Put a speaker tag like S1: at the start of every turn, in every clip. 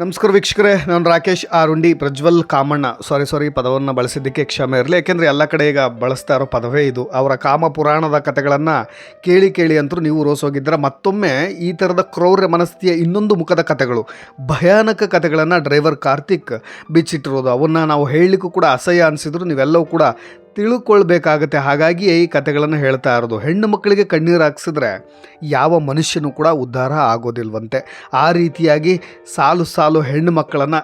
S1: ನಮಸ್ಕಾರ ವೀಕ್ಷಕರೇ, ನಾನು ರಾಕೇಶ್ ಆರುಂಡಿ, ಪ್ರಜ್ವಲ್ ಕಾಮಣ್ಣ. ಸಾರಿ ಸಾರಿ ಪದವನ್ನು ಬಳಸಿದ್ದಕ್ಕೆ ಕ್ಷಮೆ ಇರಲಿ. ಯಾಕೆಂದರೆ ಎಲ್ಲ ಕಡೆ ಈಗ ಬಳಸ್ತಾ ಇರೋ ಪದವೇ ಇದು. ಅವರ ಕಾಮ ಪುರಾಣದ ಕಥೆಗಳನ್ನು ಕೇಳಿ ಕೇಳಿ ಅಂತೂ ನೀವು ರೋಸೋಗಿದ್ದೀರ ಮತ್ತೊಮ್ಮೆ ಈ ಥರದ ಕ್ರೌರ್ಯ ಮನಸ್ಥಿತಿಯ ಇನ್ನೊಂದು ಮುಖದ ಕಥೆಗಳು. ಭಯಾನಕ ಕಥೆಗಳನ್ನು ಡ್ರೈವರ್ ಕಾರ್ತಿಕ್ ಬಿಚ್ಚಿಟ್ಟಿರೋದು. ಅವನ್ನ ನಾವು ಹೇಳಲಿಕ್ಕೂ ಕೂಡ ಅಸಹ್ಯ ಅನಿಸಿದ್ರು. ನೀವೆಲ್ಲವೂ ಕೂಡ ತಿಳ್ಕೊಳ್ಬೇಕಾಗತ್ತೆ. ಹಾಗಾಗಿ ಈ ಕಥೆಗಳನ್ನು ಹೇಳ್ತಾ ಇರೋದು. ಹೆಣ್ಣು ಮಕ್ಕಳಿಗೆ ಕಣ್ಣೀರು ಹಾಕ್ಸಿದ್ರೆ ಯಾವ ಮನುಷ್ಯನೂ ಕೂಡ ಉದ್ಧಾರ ಆಗೋದಿಲ್ವಂತೆ. ಆ ರೀತಿಯಾಗಿ ಸಾಲು ಸಾಲು ಹೆಣ್ಣು ಮಕ್ಕಳನ್ನು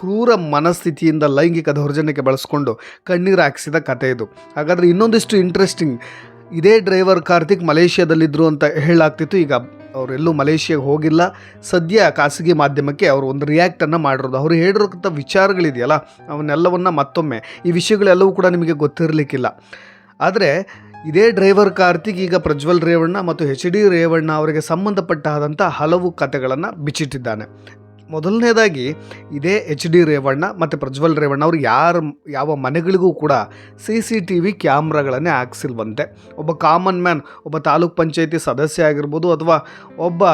S1: ಕ್ರೂರ ಮನಸ್ಥಿತಿಯಿಂದ ಲೈಂಗಿಕ ದೌರ್ಜನ್ಯಕ್ಕೆ ಬಳಸ್ಕೊಂಡು ಕಣ್ಣೀರು ಹಾಕಿಸಿದ ಕತೆ ಇದು. ಹಾಗಾದರೆ ಇನ್ನೊಂದಿಷ್ಟು ಇಂಟ್ರೆಸ್ಟಿಂಗ್ ಇದೇ ಡ್ರೈವರ್ ಕಾರ್ತಿಕ್ ಮಲೇಷ್ಯಾದಲ್ಲಿದ್ದರು ಅಂತ ಹೇಳಾಗ್ತಿತ್ತು ಈಗ ಅವರೆಲ್ಲೂ ಮಲೇಷ್ಯಾಗೆ ಹೋಗಿಲ್ಲ. ಸದ್ಯ ಖಾಸಗಿ ಮಾಧ್ಯಮಕ್ಕೆ ಅವರು ಒಂದು ರಿಯಾಕ್ಟನ್ನು ಮಾಡಿರೋದು. ಅವರು ಹೇಳಿರೋಂಥ ವಿಚಾರಗಳಿದೆಯಲ್ಲ, ಅವನ್ನೆಲ್ಲವನ್ನು ಮತ್ತೊಮ್ಮೆ. ಈ ವಿಷಯಗಳೆಲ್ಲವೂ ಕೂಡ ನಿಮಗೆ ಗೊತ್ತಿರಲಿಕ್ಕಿಲ್ಲ. ಆದರೆ ಇದೇ ಡ್ರೈವರ್ ಕಾರ್ತಿಕ್, ಈಗ ಪ್ರಜ್ವಲ್ ರೇವಣ್ಣ ಮತ್ತು ಎಚ್ ಡಿ ರೇವಣ್ಣ ಅವರಿಗೆ ಸಂಬಂಧಪಟ್ಟಾದಂಥ ಹಲವು ಕಥೆಗಳನ್ನು ಬಿಚ್ಚಿಟ್ಟಿದ್ದಾನೆ. ಮೊದಲನೇದಾಗಿ ಇದೇ ಎಚ್ ಡಿ ರೇವಣ್ಣ ಮತ್ತು ಪ್ರಜ್ವಲ್ ರೇವಣ್ಣ ಅವರು ಯಾರು ಯಾವ ಮನೆಗಳಿಗೂ ಕೂಡ ಸಿ ಸಿ ಟಿ ವಿ ಕ್ಯಾಮ್ರಾಗಳನ್ನೇ ಹಾಕ್ಸಿಲ್ವಂತೆ. ಒಬ್ಬ ಕಾಮನ್ ಮ್ಯಾನ್, ಒಬ್ಬ ತಾಲೂಕ್ ಪಂಚಾಯಿತಿ ಸದಸ್ಯ ಆಗಿರ್ಬೋದು ಅಥವಾ ಒಬ್ಬ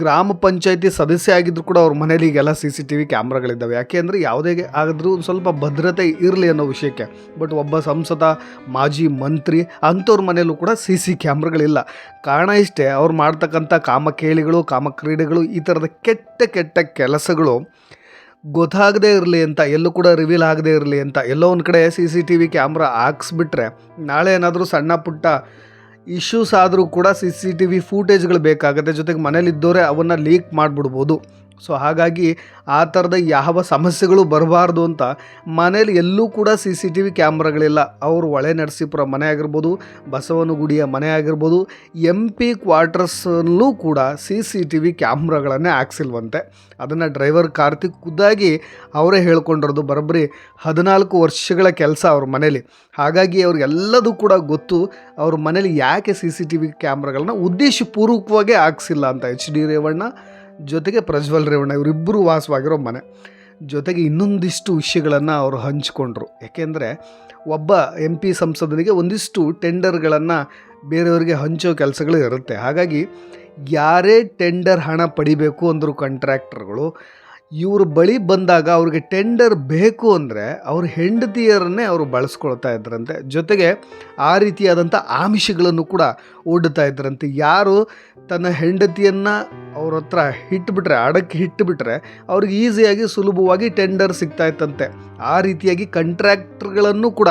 S1: ಗ್ರಾಮ ಪಂಚಾಯತಿ ಸದಸ್ಯ ಆಗಿದ್ರು ಕೂಡ ಅವ್ರ ಮನೇಲಿ ಈಗೆಲ್ಲ ಸಿ ಸಿ ಟಿ ವಿ ಕ್ಯಾಮ್ರಾಗಳಿದ್ದಾವೆ. ಯಾಕೆ ಅಂದರೆ ಯಾವುದೇ ಆದರೂ ಸ್ವಲ್ಪ ಭದ್ರತೆ ಇರಲಿ ಅನ್ನೋ ವಿಷಯಕ್ಕೆ. ಬಟ್ ಒಬ್ಬ ಸಂಸದ, ಮಾಜಿ ಮಂತ್ರಿ ಅಂಥವ್ರ ಮನೇಲೂ ಕೂಡ ಸಿ ಸಿ ಕ್ಯಾಮ್ರಾಗಳಿಲ್ಲ. ಕಾರಣ ಇಷ್ಟೇ, ಅವ್ರು ಮಾಡ್ತಕ್ಕಂಥ ಕಾಮಕೇಳಿಗಳು, ಕಾಮಕ್ರೀಡೆಗಳು ಈ ಥರದ ಕೆಟ್ಟ ಕೆಟ್ಟ ಕೆಲಸಗಳು ಗೊತ್ತಾಗದೇ ಇರಲಿ ಅಂತ, ಎಲ್ಲೂ ಕೂಡ ರಿವೀಲ್ ಆಗದೇ ಇರಲಿ ಅಂತ ಎಲ್ಲೋ ಒಂದು ಕಡೆ C C T V camera ಹಾಕ್ಸ್ಬಿಟ್ರೆ ನಾಳೆ ಏನಾದರೂ ಸಣ್ಣ ಪುಟ್ಟ ಇಶ್ಯೂಸ್ ಆದರೂ ಕೂಡ ಸಿ ಸಿ ಟಿ ವಿ ಫೂಟೇಜ್ಗಳು ಬೇಕಾಗುತ್ತೆ. ಜೊತೆಗೆ ಮನೇಲಿದ್ದವರೇ ಅವನ್ನು ಲೀಕ್ ಮಾಡಿಬಿಡ್ಬೋದು. ಸೊ ಹಾಗಾಗಿ ಆ ಥರದ ಯಾವ ಸಮಸ್ಯೆಗಳು ಬರಬಾರ್ದು ಅಂತ ಮನೇಲಿ ಎಲ್ಲೂ ಕೂಡ ಸಿ ಸಿ ಟಿ ವಿ ಕ್ಯಾಮ್ರಾಗಳಿಲ್ಲ. ಅವರು ಒಳೆ ನರಸೀಪುರ ಮನೆ ಆಗಿರ್ಬೋದು, ಬಸವನಗುಡಿಯ ಮನೆ ಆಗಿರ್ಬೋದು, ಎಂ ಪಿ ಕ್ವಾರ್ಟರ್ಸಲ್ಲೂ ಕೂಡ ಸಿ ಸಿ ಟಿ ವಿ ಕ್ಯಾಮ್ರಾಗಳನ್ನೇ ಹಾಕ್ಸಿಲ್ವಂತೆ. ಅದನ್ನು ಡ್ರೈವರ್ ಕಾರ್ತಿಕ್ ಖುದ್ದಾಗಿ ಅವರೇ ಹೇಳ್ಕೊಂಡಿರೋದು ಬರೋಬ್ಬರಿ ಹದಿನಾಲ್ಕು ವರ್ಷಗಳ ಕೆಲಸ ಅವ್ರ ಮನೇಲಿ. ಹಾಗಾಗಿ ಅವ್ರಿಗೆಲ್ಲದೂ ಕೂಡ ಗೊತ್ತು ಅವ್ರ ಮನೇಲಿ ಯಾಕೆ ಸಿ ಸಿ ಟಿ ವಿ ಕ್ಯಾಮ್ರಾಗಳನ್ನ ಉದ್ದೇಶಪೂರ್ವಕವಾಗೇ ಹಾಕ್ಸಿಲ್ಲ ಅಂತ ಎಚ್ ಡಿ ರೇವಣ್ಣ. ಜೊತೆಗೆ ಪ್ರಜ್ವಲ್ ರೇವಣ್ಣ ಇವರಿಬ್ಬರು ವಾಸವಾಗಿರೋ ಮನೆ. ಜೊತೆಗೆ ಇನ್ನೊಂದಿಷ್ಟು ವಿಷಯಗಳನ್ನು ಅವರು ಹಂಚಿಕೊಂಡ್ರು. ಯಾಕೆಂದರೆ ಒಬ್ಬ ಎಂ ಪಿ ಸಂಸದನಿಗೆ ಒಂದಿಷ್ಟು ಟೆಂಡರ್ಗಳನ್ನು ಬೇರೆಯವರಿಗೆ ಹಂಚೋ ಕೆಲಸಗಳು ಇರುತ್ತೆ. ಹಾಗಾಗಿ ಯಾರೇ ಟೆಂಡರ್ ಹಣ ಪಡಿಬೇಕು ಅಂದರು ಕಾಂಟ್ರಾಕ್ಟರ್ಗಳು, ಇವ್ರ ಬಳಿ ಬಂದಾಗ ಅವ್ರಿಗೆ ಟೆಂಡರ್ ಬೇಕು ಅಂದರೆ ಅವ್ರ ಹೆಂಡತಿಯರನ್ನೇ ಅವರು ಬಳಸ್ಕೊಳ್ತಾ ಇದ್ರಂತೆ. ಜೊತೆಗೆ ಆ ರೀತಿಯಾದಂಥ ಆಮಿಷಗಳನ್ನು ಕೂಡ ಓಡುತ್ತಾ ಇದ್ರಂತೆ. ಯಾರು ತನ್ನ ಹೆಂಡತಿಯನ್ನು ಅವ್ರ ಹತ್ರ ಇಟ್ಬಿಟ್ರೆ ಅಡಕ್ಕೆ ಇಟ್ಟುಬಿಟ್ರೆ ಅವ್ರಿಗೆ ಈಸಿಯಾಗಿ ಸುಲಭವಾಗಿ ಟೆಂಡರ್ ಸಿಗ್ತಾ ಇತ್ತಂತೆ. ಆ ರೀತಿಯಾಗಿ ಕಂಟ್ರ್ಯಾಕ್ಟ್ರ್ಗಳನ್ನು ಕೂಡ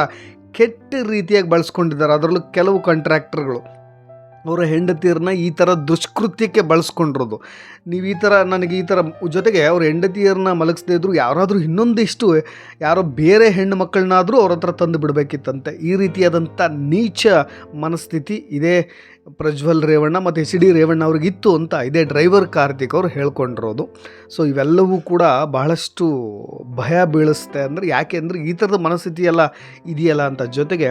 S1: ಕೆಟ್ಟ ರೀತಿಯಾಗಿ ಬಳಸ್ಕೊಂಡಿದ್ದಾರೆ. ಅದರಲ್ಲೂ ಕೆಲವು ಕಂಟ್ರಾಕ್ಟರ್ಗಳು ಅವರ ಹೆಂಡತಿಯರನ್ನ ಈ ಥರ ದುಷ್ಕೃತ್ಯಕ್ಕೆ ಬಳಸ್ಕೊಂಡಿರೋದು. ನೀವು ಈ ಥರ ನನಗೆ ಈ ಥರ ಜೊತೆಗೆ ಅವ್ರ ಹೆಂಡತಿಯರನ್ನ ಮಲಗಿಸದೇ ಇದ್ರು ಯಾರಾದರೂ ಇನ್ನೊಂದಿಷ್ಟು ಯಾರೋ ಬೇರೆ ಹೆಣ್ಣು ಮಕ್ಕಳನ್ನಾದರೂ ಅವ್ರ ಹತ್ರ ತಂದು ಬಿಡಬೇಕಿತ್ತಂತೆ. ಈ ರೀತಿಯಾದಂಥ ನೀಚ ಮನಸ್ಥಿತಿ ಇದೇ ಪ್ರಜ್ವಲ್ ರೇವಣ್ಣ ಮತ್ತು ಎಚ್ ಡಿ ರೇವಣ್ಣ ಅವ್ರಿಗಿತ್ತು ಅಂತ ಇದೇ ಡ್ರೈವರ್ ಕಾರ್ತಿಕ್ ಅವರು ಹೇಳ್ಕೊಂಡಿರೋದು. ಸೊ ಇವೆಲ್ಲವೂ ಕೂಡ ಬಹಳಷ್ಟು ಭಯ ಬೀಳಿಸುತ್ತೆ ಅಂದರೆ ಯಾಕೆ ಅಂದರೆ ಈ ಥರದ ಮನಸ್ಥಿತಿ ಎಲ್ಲ ಇದೆಯಲ್ಲ ಅಂತ. ಜೊತೆಗೆ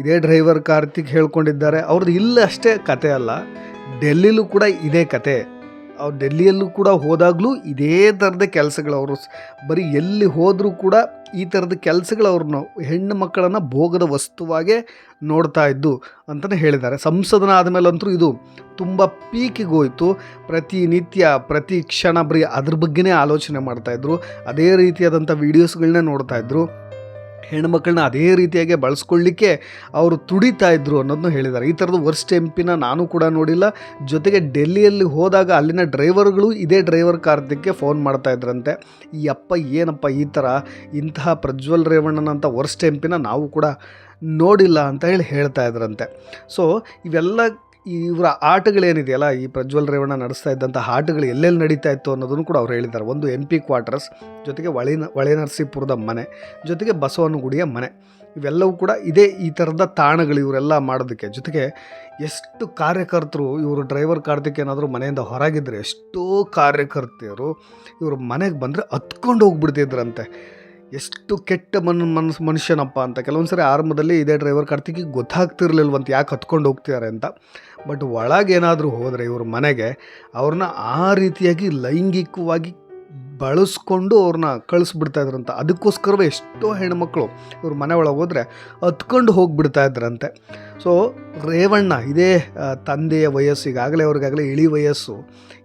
S1: ಇದೇ ಡ್ರೈವರ್ ಕಾರ್ತಿಕ್ ಹೇಳ್ಕೊಂಡಿದ್ದಾರೆ. ಅವ್ರದ್ದು ಇಲ್ಲ ಅಷ್ಟೇ ಕತೆ ಅಲ್ಲ, ಡೆಲ್ಲಿಲೂ ಕೂಡ ಇದೇ ಕತೆ. ಅವ್ರು ಡೆಲ್ಲಿಯಲ್ಲೂ ಕೂಡ ಹೋದಾಗಲೂ ಇದೇ ಥರದ ಕೆಲಸಗಳು ಅವರು. ಬರೀ ಎಲ್ಲಿ ಹೋದರೂ ಕೂಡ ಈ ಥರದ ಕೆಲಸಗಳು ಅವ್ರನ್ನ, ಹೆಣ್ಣು ಮಕ್ಕಳನ್ನು ಭೋಗದ ವಸ್ತುವಾಗೆ ನೋಡ್ತಾ ಇದ್ದು ಅಂತಲೇ ಹೇಳಿದ್ದಾರೆ. ಸಂಸದನ ಆದಮೇಲಂತೂ ಇದು ತುಂಬ ಪೀಕಿಗೆ ಹೋಯಿತು. ಪ್ರತಿನಿತ್ಯ ಪ್ರತಿ ಕ್ಷಣ ಬರೀ ಅದ್ರ ಬಗ್ಗೆನೇ ಆಲೋಚನೆ ಮಾಡ್ತಾಯಿದ್ರು ಅದೇ ರೀತಿಯಾದಂಥ ವೀಡಿಯೋಸ್ಗಳನ್ನೇ ನೋಡ್ತಾಯಿದ್ರು ಹೆಣ್ಮಕ್ಳನ್ನ ಅದೇ ರೀತಿಯಾಗಿ ಬಳಸ್ಕೊಳ್ಳಿಕ್ಕೆ ಅವರು ತುಡಿತಾ ಇದ್ರು ಅನ್ನೋದನ್ನು ಹೇಳಿದ್ದಾರೆ. ಈ ಥರದ ವರ್ಸ್ಟ್ ಎಂ ನಾನು ಕೂಡ ನೋಡಿಲ್ಲ. ಜೊತೆಗೆ ಡೆಲ್ಲಿಯಲ್ಲಿ ಹೋದಾಗ ಅಲ್ಲಿನ ಡ್ರೈವರ್ಗಳು ಇದೇ ಡ್ರೈವರ್ ಕಾರ್ತಿಕ್ಗೆ ಫೋನ್ ಮಾಡ್ತಾ ಇದ್ರಂತೆ. ಈ ಅಪ್ಪ ಏನಪ್ಪ ಈ ಥರ ಇಂತಹ ಪ್ರಜ್ವಲ್ ರೇವಣ್ಣನಂಥ ವರ್ಸ್ಟ್ ಎಂ ನಾವು ಕೂಡ ನೋಡಿಲ್ಲ ಅಂತ ಹೇಳಿ ಹೇಳ್ತಾ ಇದ್ರಂತೆ. ಸೊ ಇವೆಲ್ಲ ಇವರ ಆಟಗಳೇನಿದೆಯಲ್ಲ, ಈ ಪ್ರಜ್ವಲ್ ರೇವಣ್ಣ ನಡೆಸ್ತಾ ಇದ್ದಂಥ ಆಟಗಳು ಎಲ್ಲೆಲ್ಲಿ ನಡೀತಾ ಇತ್ತು ಅನ್ನೋದನ್ನು ಕೂಡ ಅವ್ರು ಹೇಳಿದ್ದಾರೆ. ಒಂದು ಎಂ ಪಿ ಕ್ವಾರ್ಟರ್ಸ್, ಜೊತೆಗೆ ಹೊಳೆ ನರಸೀಪುರದ ಮನೆ, ಜೊತೆಗೆ ಬಸವನಗುಡಿಯ ಮನೆ. ಇವೆಲ್ಲವೂ ಕೂಡ ಇದೇ ಈ ಥರದ ತಾಣಗಳು ಇವರೆಲ್ಲ ಮಾಡೋದಕ್ಕೆ. ಜೊತೆಗೆ ಎಷ್ಟು ಕಾರ್ಯಕರ್ತರು ಇವರು ಡ್ರೈವರ್ ಕಾರ್ತಿಕ್ ಏನಾದರೂ ಮನೆಯಿಂದ ಹೊರಗಿದ್ರೆ ಎಷ್ಟೋ ಕಾರ್ಯಕರ್ತೆಯರು ಇವರು ಮನೆಗೆ ಬಂದರೆ ಹತ್ಕೊಂಡು ಹೋಗ್ಬಿಡ್ತಿದ್ರಂತೆ. ಎಷ್ಟು ಕೆಟ್ಟ ಮನ್ ಮನಸ್ಸು ಮನುಷ್ಯನಪ್ಪ ಅಂತ. ಕೆಲವೊಂದು ಸರಿ ಆರಂಭದಲ್ಲಿ ಇದೇ ಡ್ರೈವರ್ ಕಾರ್ತಿಕಿಗೆ ಗೊತ್ತಾಗ್ತಿರ್ಲಿಲ್ವಂತ ಯಾಕೆ ಹತ್ಕೊಂಡು ಹೋಗ್ತಿದ್ದಾರೆ ಅಂತ. ಬಟ್ ಒಳಗೇನಾದರೂ ಹೋದರೆ ಇವ್ರ ಮನೆಗೆ ಅವ್ರನ್ನ ಆ ರೀತಿಯಾಗಿ ಲೈಂಗಿಕವಾಗಿ ಬಳಸ್ಕೊಂಡು ಅವ್ರನ್ನ ಕಳಿಸ್ಬಿಡ್ತಾ ಇದ್ರಂತ. ಅದಕ್ಕೋಸ್ಕರವೇ ಎಷ್ಟೋ ಹೆಣ್ಮಕ್ಳು ಇವ್ರ ಮನೆ ಒಳಗೆ ಹೋದರೆ ಹತ್ಕೊಂಡು ಹೋಗಿಬಿಡ್ತಾ ಇದ್ರಂತೆ. ಸೊ ರೇವಣ್ಣ, ಇದೇ ತಂದೆಯ ವಯಸ್ಸು, ಈಗಾಗಲೇ ಅವ್ರಿಗಾಗಲೇ ಇಳಿ ವಯಸ್ಸು.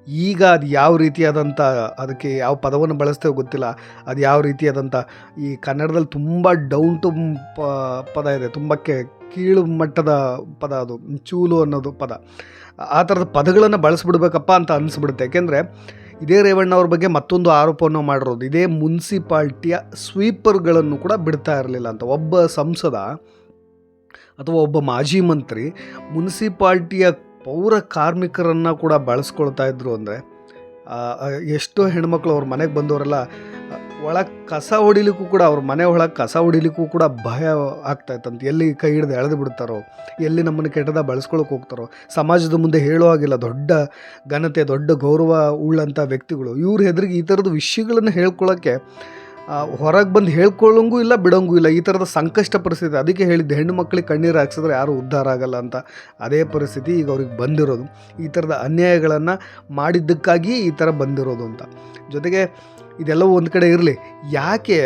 S1: ಈಗ ಅದು ಯಾವ ರೀತಿಯಾದಂಥ ಅದಕ್ಕೆ ಯಾವ ಪದವನ್ನು ಬಳಸ್ತೇವೆ ಗೊತ್ತಿಲ್ಲ. ಅದು ಯಾವ ರೀತಿಯಾದಂಥ ಈ ಕನ್ನಡದಲ್ಲಿ ತುಂಬ ಡೌನ್ ಟು ಪದ ಇದೆ. ತುಂಬ ಕೀಳು ಮಟ್ಟದ ಪದ ಅದು, ಚೂಲು ಅನ್ನೋದು ಪದ. ಆ ಥರದ ಪದಗಳನ್ನು ಬಳಸ್ಬಿಡ್ಬೇಕಪ್ಪ ಅಂತ ಅನಿಸ್ಬಿಡುತ್ತೆ. ಯಾಕೆಂದರೆ ಇದೇ ರೇವಣ್ಣ ಅವ್ರ ಬಗ್ಗೆ ಮತ್ತೊಂದು ಆರೋಪವನ್ನು ಮಾಡಿರೋದು. ಇದೇ ಮುನ್ಸಿಪಾಲ್ಟಿಯ ಸ್ವೀಪರ್ಗಳನ್ನು ಕೂಡ ಬಿಡ್ತಾ ಇರಲಿಲ್ಲ ಅಂತ. ಒಬ್ಬ ಸಂಸದ ಅಥವಾ ಒಬ್ಬ ಮಾಜಿ ಮಂತ್ರಿ ಮುನ್ಸಿಪಾಲ್ಟಿಯ ಪೌರ ಕಾರ್ಮಿಕರನ್ನು ಕೂಡ ಬಳಸ್ಕೊಳ್ತಾ ಇದ್ರು ಅಂದರೆ ಎಷ್ಟೋ ಹೆಣ್ಮಕ್ಳು ಅವ್ರ ಮನೆಗೆ ಬಂದವರೆಲ್ಲ ಒಳಗೆ ಕಸ ಹೊಡಿಲಿಕ್ಕೂ ಕೂಡ, ಅವ್ರ ಮನೆ ಒಳಗೆ ಕಸ ಹೊಡಿಲಿಕ್ಕೂ ಕೂಡ ಭಯ ಆಗ್ತಾ ಇತ್ತಂತ ಎಲ್ಲಿ ಕೈ ಹಿಡ್ದು ಎಳೆದು ಬಿಡ್ತಾರೋ, ಎಲ್ಲಿ ನಮ್ಮನ್ನು ಕೆಟ್ಟದ ಬಳಸ್ಕೊಳಕ್ಕೆ ಹೋಗ್ತಾರೋ, ಸಮಾಜದ ಮುಂದೆ ಹೇಳೋ ಆಗಿಲ್ಲ ದೊಡ್ಡ ಘನತೆ, ದೊಡ್ಡ ಗೌರವ ಉಳ್ಳಂಥ ವ್ಯಕ್ತಿಗಳು. ಇವ್ರ ಹೆದ್ರಿಗೆ ಈ ಥರದ ವಿಷಯಗಳನ್ನು ಹೇಳ್ಕೊಳ್ಳೋಕ್ಕೆ ಹೊರಗೆ ಬಂದು ಹೇಳ್ಕೊಳ್ಳೋಂಗೂ ಇಲ್ಲ, ಬಿಡೋಂಗೂ ಇಲ್ಲ. ಈ ಥರದ ಸಂಕಷ್ಟ ಪರಿಸ್ಥಿತಿ. ಅದಕ್ಕೆ ಹೇಳಿದ್ದೆ, ಹೆಣ್ಣು ಮಕ್ಕಳಿಗೆ ಕಣ್ಣೀರು ಹಾಕ್ಸಿದ್ರೆ ಯಾರೂ ಉದ್ಧಾರ ಆಗಲ್ಲ ಅಂತ. ಅದೇ ಪರಿಸ್ಥಿತಿ ಈಗ ಅವ್ರಿಗೆ ಬಂದಿರೋದು. ಈ ಥರದ ಅನ್ಯಾಯಗಳನ್ನು ಮಾಡಿದ್ದಕ್ಕಾಗಿ ಈ ಥರ ಬಂದಿರೋದು ಅಂತ. ಜೊತೆಗೆ ಇದೆಲ್ಲವೂ ಒಂದು ಕಡೆ ಇರಲಿ. ಯಾಕೆ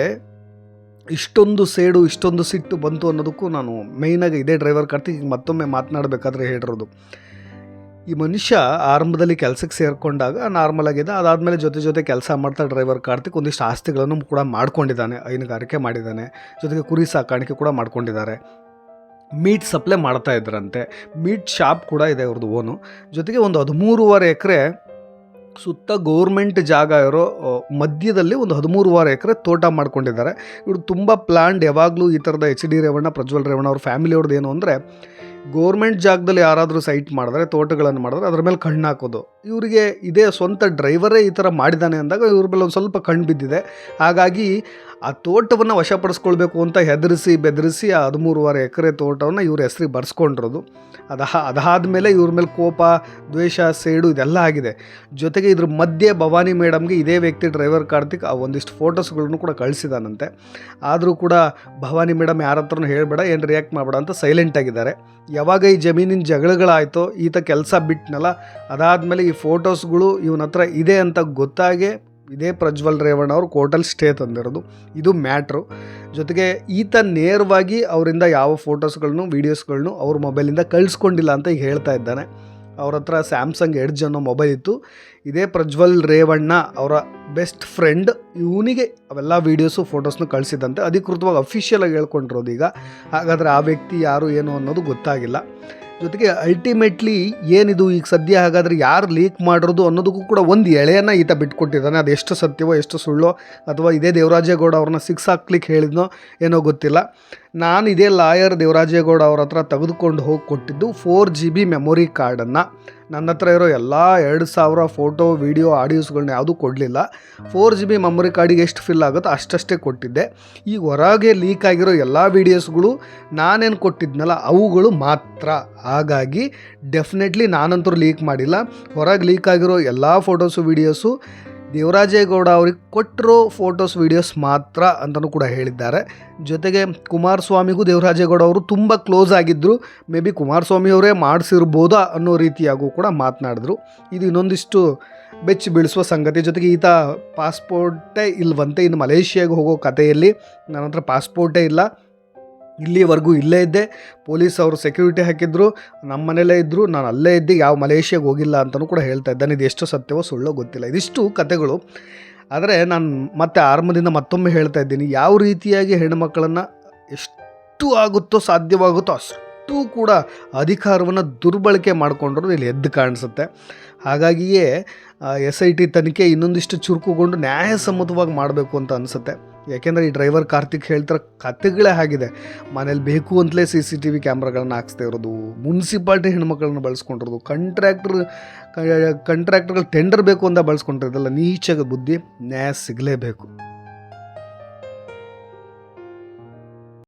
S1: ಇಷ್ಟೊಂದು ಸೇಡು, ಇಷ್ಟೊಂದು ಸಿಟ್ಟು ಬಂತು ಅನ್ನೋದಕ್ಕೂ ನಾನು ಮೇಯ್ನಾಗಿ ಇದೇ ಡ್ರೈವರ್ ಕಾರ್ತಿಕ್ ಮತ್ತೊಮ್ಮೆ ಮಾತನಾಡಬೇಕಾದ್ರೆ ಹೇಳಿರೋದು. ಈ ಮನುಷ್ಯ ಆರಂಭದಲ್ಲಿ ಕೆಲಸಕ್ಕೆ ಸೇರಿಕೊಂಡಾಗ ನಾರ್ಮಲ್ ಆಗಿದೆ ಅದಾದಮೇಲೆ ಜೊತೆ ಜೊತೆ ಕೆಲಸ ಮಾಡ್ತಾ ಡ್ರೈವರ್ ಕಾರ್ತಿಕ್ ಒಂದಿಷ್ಟು ಆಸ್ತಿಗಳನ್ನು ಕೂಡ ಮಾಡ್ಕೊಂಡಿದ್ದಾನೆ. ಹೈನುಗಾರಿಕೆ ಮಾಡಿದ್ದಾನೆ. ಜೊತೆಗೆ ಕುರಿ ಸಾಕಾಣಿಕೆ ಕೂಡ ಮಾಡ್ಕೊಂಡಿದ್ದಾರೆ. ಮೀಟ್ ಸಪ್ಲೈ ಮಾಡ್ತಾ ಇದ್ರಂತೆ. ಮೀಟ್ ಶಾಪ್ ಕೂಡ ಇದೆ ಅವ್ರದ್ದು ಓನು. ಜೊತೆಗೆ ಒಂದು ಹದಿಮೂರುವರೆ ಎಕರೆ ಸುತ್ತ ಗೌರ್ಮೆಂಟ್ ಜಾಗ ಇರೋ ಮಧ್ಯದಲ್ಲಿ ಒಂದು ಹದಿಮೂರುವರೆ ಎಕರೆ ತೋಟ ಮಾಡ್ಕೊಂಡಿದ್ದಾರೆ. ಇವರು ತುಂಬ ಪ್ಲ್ಯಾಂಡ್ ಯಾವಾಗಲೂ ಈ ಥರದ ಎಚ್ ಡಿ ರೇವಣ್ಣ, ಪ್ರಜ್ವಲ್ ರೇವಣ್ಣ ಅವ್ರ ಫ್ಯಾಮಿಲಿ ಅವ್ರದ್ದು ಏನು ಅಂದರೆ ಗೌರ್ಮೆಂಟ್ ಜಾಗದಲ್ಲಿ ಯಾರಾದರೂ ಸೈಟ್ ಮಾಡಿದ್ರೆ, ತೋಟಗಳನ್ನು ಮಾಡಿದ್ರೆ, ಅದ್ರ ಮೇಲೆ ಕಣ್ಣು ಹಾಕೋದು. ಇವರಿಗೆ ಇದೇ ಸ್ವಂತ ಡ್ರೈವರೇ ಈ ಥರ ಮಾಡಿದ್ದಾನೆ ಅಂದಾಗ ಇವ್ರ ಮೇಲೆ ಒಂದು ಸ್ವಲ್ಪ ಕಣ್ಣು ಬಿದ್ದಿದೆ. ಹಾಗಾಗಿ ಆ ತೋಟವನ್ನು ವಶಪಡಿಸ್ಕೊಳ್ಬೇಕು ಅಂತ ಹೆದರಿಸಿ, ಬೆದರಿಸಿ ಆ ಹದಿಮೂರುವರೆ ಎಕರೆ ತೋಟವನ್ನು ಇವ್ರ ಹೆಸರಿಗೆ ಬರ್ಸ್ಕೊಂಡಿರೋದು. ಅದ ಅದಾದ ಮೇಲೆ ಇವ್ರ ಮೇಲೆ ಕೋಪ, ದ್ವೇಷ, ಸೇಡು ಇದೆಲ್ಲ ಆಗಿದೆ. ಜೊತೆಗೆ ಇದ್ರ ಮಧ್ಯೆ ಭವಾನಿ ಮೇಡಮ್ಗೆ ಇದೇ ವ್ಯಕ್ತಿ ಡ್ರೈವರ್ ಕಾರ್ತಿಕ್ ಆ ಒಂದಿಷ್ಟು ಫೋಟೋಸ್ಗಳನ್ನು ಕೂಡ ಕಳಿಸಿದಾನಂತೆ. ಆದರೂ ಕೂಡ ಭವಾನಿ ಮೇಡಮ್ ಯಾರ ಹತ್ರನೂ ಹೇಳಬೇಡ, ಏನು ರಿಯಾಕ್ಟ್ ಮಾಡಬೇಡ ಅಂತ ಸೈಲೆಂಟ್ ಆಗಿದ್ದಾರೆ. ಯಾವಾಗ ಈ ಜಮೀನಿನ ಜಗಳಗಳಾಯಿತೋ ಈತ ಕೆಲಸ ಬಿಟ್ಟನಲ್ಲ ಅದಾದಮೇಲೆ ಈ ಫೋಟೋಸ್ಗಳು ಇವನ ಹತ್ರ ಇದೆ ಅಂತ ಗೊತ್ತಾಗೆ ಇದೇ ಪ್ರಜ್ವಲ್ ರೇವಣ್ಣ ಅವರು ಕೋರ್ಟಲ್ಲಿ ಸ್ಟೇ ತಂದಿರೋದು. ಇದು ಮ್ಯಾಟ್ರು. ಜೊತೆಗೆ ಈತ ನೇರವಾಗಿ ಅವರಿಂದ ಯಾವ ಫೋಟೋಸ್ಗಳನ್ನು, ವೀಡಿಯೋಸ್ಗಳನ್ನು ಅವ್ರ ಮೊಬೈಲಿಂದ ಕಳಿಸ್ಕೊಂಡಿಲ್ಲ ಅಂತ ಈಗ ಹೇಳ್ತಾ ಇದ್ದಾನೆ. ಅವ್ರ ಹತ್ರ ಸ್ಯಾಮ್ಸಂಗ್ ಎಡ್ಜ್ ಅನ್ನೋ ಮೊಬೈಲ್ ಇತ್ತು. ಇದೇ ಪ್ರಜ್ವಲ್ ರೇವಣ್ಣ ಅವರ ಬೆಸ್ಟ್ ಫ್ರೆಂಡ್. ಇವನಿಗೆ ಅವೆಲ್ಲ ವೀಡಿಯೋಸು ಫೋಟೋಸ್ನು ಕಳಿಸಿದಂತೆ ಅಧಿಕೃತವಾಗಿ ಅಫಿಷಿಯಲಾಗಿ ಹೇಳ್ಕೊಂಡಿರೋದು ಈಗ. ಹಾಗಾದರೆ ಆ ವ್ಯಕ್ತಿ ಯಾರು, ಏನು ಅನ್ನೋದು ಗೊತ್ತಾಗಿಲ್ಲ. ಜೊತೆಗೆ ಅಲ್ಟಿಮೇಟ್ಲಿ ಏನಿದು ಈಗ ಸದ್ಯ, ಹಾಗಾದರೆ ಯಾರು ಲೀಕ್ ಮಾಡಿರೋದು ಅನ್ನೋದಕ್ಕೂ ಕೂಡ ಒಂದು ಎಳೆಯನ್ನು ಈತ ಬಿಟ್ಕೊಟ್ಟಿದ್ದಾನೆ. ಅದು ಎಷ್ಟು ಸತ್ಯವೋ, ಎಷ್ಟು ಸುಳ್ಳೋ, ಅಥವಾ ಇದೇ ದೇವರಾಜೇಗೌಡ ಅವ್ರನ್ನ ಸಿಕ್ಸ್ ಹಾಕ್ಲಿಕ್ಕೆ ಹೇಳಿದ್ನೋ, ಏನೋ ಗೊತ್ತಿಲ್ಲ. ನಾನು ಇದೇ ಲಾಯರ್ ದೇವರಾಜೇಗೌಡ ಅವ್ರ ಹತ್ರ ತೆಗೆದುಕೊಂಡು ಹೋಗಿ ಕೊಟ್ಟಿದ್ದು ಫೋರ್ ಜಿ ಬಿ ಮೆಮೊರಿ ಕಾರ್ಡನ್ನು ನನ್ನ ಹತ್ರ ಇರೋ ಎಲ್ಲ ಎರಡು ಸಾವಿರ ಫೋಟೋ ವೀಡಿಯೋ ಆಡಿಯೋಸ್ಗಳನ್ನ ಯಾವುದೂ ಕೊಡಲಿಲ್ಲ. ಫೋರ್ ಜಿ ಬಿ ಮೆಮೊರಿ ಕಾರ್ಡಿಗೆ ಎಷ್ಟು ಫಿಲ್ ಆಗುತ್ತೋ ಅಷ್ಟಷ್ಟೇ ಕೊಟ್ಟಿದ್ದೆ. ಈಗ ಹೊರಗೆ ಲೀಕ್ ಆಗಿರೋ ಎಲ್ಲ ವೀಡಿಯೋಸ್ಗಳು ನಾನೇನು ಕೊಟ್ಟಿದ್ನಲ್ಲ, ಅವುಗಳು ಮಾತ್ರ. ಹಾಗಾಗಿ ಡೆಫಿನೆಟ್ಲಿ ನಾನಂತೂ ಲೀಕ್ ಮಾಡಿಲ್ಲ. ಹೊರಗೆ ಲೀಕ್ ಆಗಿರೋ ಎಲ್ಲ ಫೋಟೋಸು ವೀಡಿಯೋಸು ದೇವರಾಜೇಗೌಡ ಅವ್ರಿಗೆ ಕೊಟ್ಟಿರೋ ಫೋಟೋಸ್, ವೀಡಿಯೋಸ್ ಮಾತ್ರ ಅಂತಲೂ ಕೂಡ ಹೇಳಿದ್ದಾರೆ. ಜೊತೆಗೆ ಕುಮಾರಸ್ವಾಮಿಗೂ ದೇವರಾಜೇಗೌಡ ಅವರು ತುಂಬ ಕ್ಲೋಸ್ ಆಗಿದ್ದರು ಮೇ ಬಿ ಕುಮಾರಸ್ವಾಮಿ ಅವರೇ ಮಾಡಿಸಿರ್ಬೋದಾ ಅನ್ನೋ ರೀತಿಯಾಗೂ ಕೂಡ ಮಾತನಾಡಿದ್ರು. ಇದು ಇನ್ನೊಂದಿಷ್ಟು ಬೆಚ್ಚಿ ಬೀಳಿಸುವ ಸಂಗತಿ. ಜೊತೆಗೆ ಈತ ಪಾಸ್ಪೋರ್ಟೇ ಇಲ್ವಂತೆ ಇನ್ನು ಮಲೇಷ್ಯಾಗೆ ಹೋಗೋ ಕಥೆಯಲ್ಲಿ. ನನ್ನ ಹತ್ರ ಪಾಸ್ಪೋರ್ಟೇ ಇಲ್ಲ. ಇಲ್ಲಿವರೆಗೂ ಇಲ್ಲೇ ಇದ್ದೆ. ಪೊಲೀಸ್ ಅವರು ಸೆಕ್ಯೂರಿಟಿ ಹಾಕಿದ್ರು. ನಮ್ಮ ಮನೇಲೇ ಇದ್ದರು ನಾನು ಅಲ್ಲೇ ಇದ್ದೆ. ಯಾವ ಮಲೇಷ್ಯಾಗೆ ಹೋಗಿಲ್ಲ ಅಂತಲೂ ಕೂಡ ಹೇಳ್ತಾ ಇದ್ದಾನೆ ಇದು ಎಷ್ಟು ಸತ್ಯವೋ ಸುಳ್ಳೋ ಗೊತ್ತಿಲ್ಲ. ಇದಿಷ್ಟು ಕತೆಗಳು. ಆದರೆ ನಾನು ಮತ್ತೆ ಆರಂಭದಿಂದ ಮತ್ತೊಮ್ಮೆ ಹೇಳ್ತಾ ಇದ್ದೀನಿ. ಯಾವ ರೀತಿಯಾಗಿ ಹೆಣ್ಣುಮಕ್ಕಳನ್ನು ಎಷ್ಟು ಆಗುತ್ತೋ, ಸಾಧ್ಯವಾಗುತ್ತೋ ಅಷ್ಟು ಕೂಡ ಅಧಿಕಾರವನ್ನು ದುರ್ಬಳಕೆ ಮಾಡಿಕೊಂಡ್ರು ಇಲ್ಲಿ ಎದ್ದು ಕಾಣಿಸುತ್ತೆ. ಹಾಗಾಗಿಯೇ ಎಸ್ ಐ ಟಿ ತನಿಖೆ ಇನ್ನೊಂದಿಷ್ಟು ಚುರುಕುಗೊಂಡು ನ್ಯಾಯಸಮ್ಮತವಾಗಿ ಮಾಡಬೇಕು ಅಂತ ಅನಿಸುತ್ತೆ. ಯಾಕೆಂದರೆ ಈ ಡ್ರೈವರ್ ಕಾರ್ತಿಕ್ ಹೇಳ್ತಾರೆ ಕತೆಗಳೇ ಆಗಿದೆ ಮನೇಲಿ ಬೇಕು ಅಂತಲೇ ಸಿ ಸಿ ಟಿ ವಿ ಕ್ಯಾಮ್ರಾಗಳನ್ನು ಹಾಕ್ಸ್ತಾ ಇರೋದು ಮುನ್ಸಿಪಾಲ್ಟಿ ಹೆಣ್ಮಕ್ಳನ್ನ ಬಳಸ್ಕೊಂಡಿರೋದು ಕಂಟ್ರಾಕ್ಟ್ರ್ ಕಂಟ್ರಾಕ್ಟರ್ಗಳು ಟೆಂಡರ್ ಬೇಕು ಅಂತ ಬಳಸ್ಕೊಂಡಿರೋದಲ್ಲ ನೀಚಾಗ ಬುದ್ಧಿ ನ್ಯಾಯ ಸಿಗಲೇಬೇಕು.